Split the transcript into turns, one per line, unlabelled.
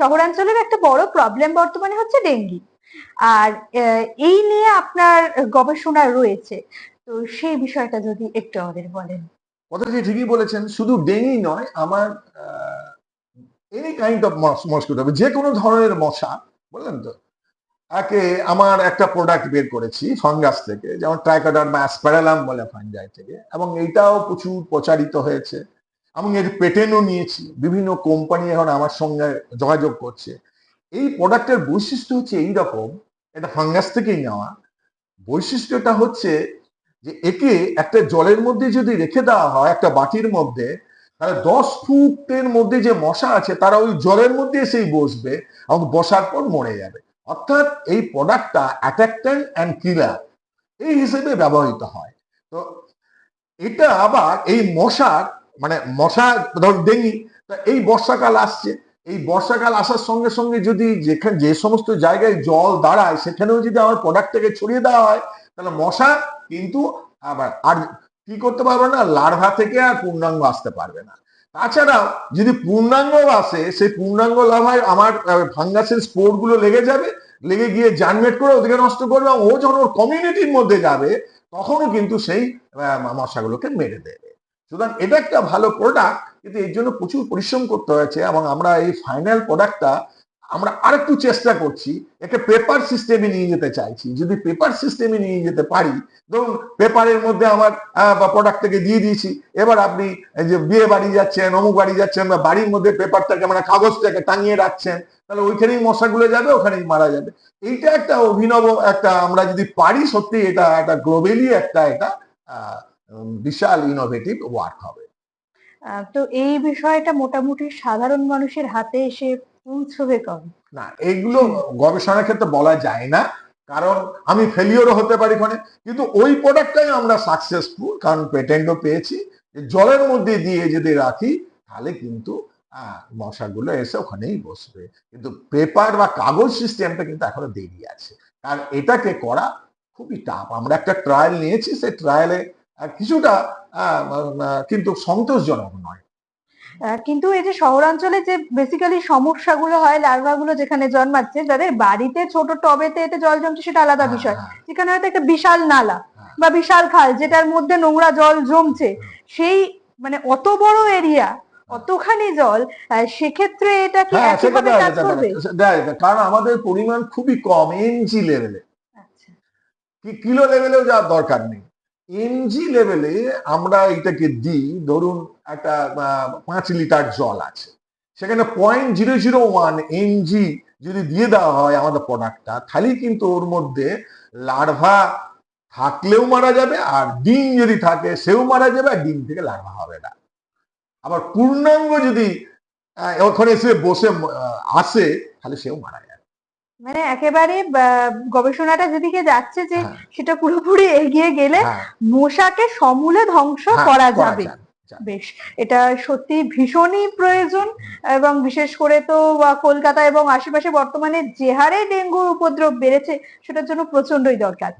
শহরাঞ্চলের একটা বড় প্রবলেম বর্তমানে হচ্ছে ডেঙ্গি আর এই নিয়ে আপনার গবেষণা রয়েছে। তো সেই বিষয়টা যদি একটু আমাদের বলেন।
কথাটি ঠিকই বলেছেন, শুধু ডেঙ্গি নয়, আমার এনি কাইন্ড অফ মস্কিটো যে কোনো ধরনের মশা বললেন তো? একে আমার একটা প্রোডাক্ট বের করেছি ফাঙ্গাস থেকে, যেমন ট্রাইকোডার্মা অ্যাসপ্যারালাম বলে ফাঙ্গাই থেকে, এবং এইটাও প্রচুর প্রচারিত হয়েছে। এবং এর পেটেন্টও নিয়েছি। বিভিন্ন কোম্পানি এখন আমার সঙ্গে যোগাযোগ করছে। এই প্রোডাক্টের বৈশিষ্ট্য হচ্ছে এই রকম এটা ফাঙ্গাস থেকেই নেওয়া। বৈশিষ্ট্যটা হচ্ছে যে একে একটা জলের মধ্যে যদি রেখে দেওয়া হয় একটা বাটির মধ্যে, তাহলে দশ ফুটের মধ্যে যে মশা আছে, তারা ওই জলের মধ্যে এসেই বসবে এবং বসার পর মরে যাবে। অর্থাৎ এই প্রোডাক্টটা অ্যাট্রাক্ট্যান্ট অ্যান্ড কিলার এই হিসেবে ব্যবহৃত হয়। তো এটা আবার এই মশার মানে মশা ধর ডেঙ্গি, তা এই বর্ষাকাল আসছে। এই বর্ষাকাল আসার সঙ্গে সঙ্গে যদি যেখানে যে সমস্ত জায়গায় জল দাঁড়ায়, সেখানেও যদি আমার প্রোডাক্টটাকে ছড়িয়ে দেওয়া হয়, তাহলে মশা কিন্তু আবার আর কি করতে পারবে না, লার্ভা থেকে আর পূর্ণাঙ্গ আসতে পারবে না। তাছাড়াও যদি পূর্ণাঙ্গ আসে, সেই পূর্ণাঙ্গ লাভায় আমার ফাঙ্গাসের স্পোরগুলো লেগে যাবে, লেগে গিয়ে জানমেট করে ওদিকে নষ্ট করবে ও যখন ওর কমিউনিটির মধ্যে যাবে, তখনও কিন্তু সেই মশাগুলোকে মেরে দেবে। সুতরাং এটা একটা ভালো প্রোডাক্ট কিন্তু এর জন্য প্রচুর পরিশ্রম করতে হয়েছে এবং আমরা এই ফাইনাল প্রোডাক্টটা আমরা আরেকটু চেষ্টা করছি, একটা পেপার সিস্টেমে নিয়ে যেতে চাইছি। যদি পেপার সিস্টেমে নিয়ে যেতে পারি, ধরুন পেপারের মধ্যে আমার বা প্রোডাক্টটাকে দিয়ে দিয়েছি, এবার আপনি যে বিয়ে বাড়ি যাচ্ছেন, অমুক বাড়ি যাচ্ছেন, বা বাড়ির মধ্যে পেপারটাকে মানে কাগজটাকে টাঙিয়ে রাখছেন, তাহলে ওইখানেই মশাগুলো যাবে, ওখানেই মারা যাবে। এইটা একটা অভিনব একটা, আমরা যদি পারি সত্যি এটা একটা গ্লোবেলি একটা এটা বিশাল ইনোভেটিভ ওয়ার্ক হবে।
তো এই বিষয়টা মোটামুটি সাধারণ মানুষের হাতে এসে পৌঁছবে কবে
না এগুলো গবেষণার ক্ষেত্রে বলা যায় না কারণ আমি ফেলিওরও হতে পারি ওখানে কিন্তু ওই প্রোডাক্টটাই আমরা সাকসেসফুল কারণ পেটেন্টও পেয়েছি জলের মধ্যে দিয়ে যদি রাখি তাহলে কিন্তু মশাগুলো এসে ওখানেই বসবে। কিন্তু পেপার বা কাগজ সিস্টেমটা কিন্তু এখনও দেরি আছে। কারণ এটাকে করা খুবই টাফ আমরা একটা ট্রায়াল নিয়েছি সেই ট্রায়ালে কিছুটা কিন্তু সন্তোষজনক নয়।
কিন্তু এই যে শহরাঞ্চলে যে বেসিক্যালি সমস্যাগুলো হয় লার্ভাগুলো যেখানে জন্মাচ্ছে যাদের বাড়িতে ছোট টবেতে এতে জল জমছে সেটা আলাদা বিষয়।
হ্যাঁ,
যেখানে হয়তো একটা বিশাল নালা
হ্যাঁ।
বা বিশাল খাল যেটার মধ্যে নোংরা জল জমছে সেই মানে অত বড় এরিয়া অতখানি জল সেক্ষেত্রে এটা কি
হ্যাঁ
একইভাবে কাজ করবে?
দেওয়া যেতে পারে। কারণ আমাদের পরিমাণ খুবই কম এনজি লেভেলে
আচ্ছা।
কি কিলো লেভেলেও যাওয়ার দরকার নেই। এনজি লেভেলে আমরা এটাকে দিই, ধরুন একটা পাঁচ লিটার জল আছে। সেখানে point zero zero one NG যদি দিয়ে দেওয়া হয় আমাদের প্রোডাক্টটা তাহলে কিন্তু ওর মধ্যে লার্ভা থাকলেও মারা যাবে আর ডিম যদি থাকে সেও মারা যাবে আর ডিম থেকে লার্ভা হবে না। আবার পূর্ণাঙ্গ যদি ওখানে এসে বসে আসে, তাহলে সেও মারা যাবে।
মানে একেবারে গবেষণাটা যেদিকে যাচ্ছে যে
হ্যাঁ,
সেটা পুরোপুরি এগিয়ে গেলে
হ্যাঁ,
মশাকে সমূলে ধ্বংস
হ্যাঁ,
করা যাবে।
যাবে।
বেশ এটা সত্যি ভীষণই প্রয়োজন এবং বিশেষ করে তো কলকাতা এবং আশেপাশে বর্তমানে যে হারে ডেঙ্গুর উপদ্রব বেড়েছে সেটার জন্য প্রচন্ডই দরকার।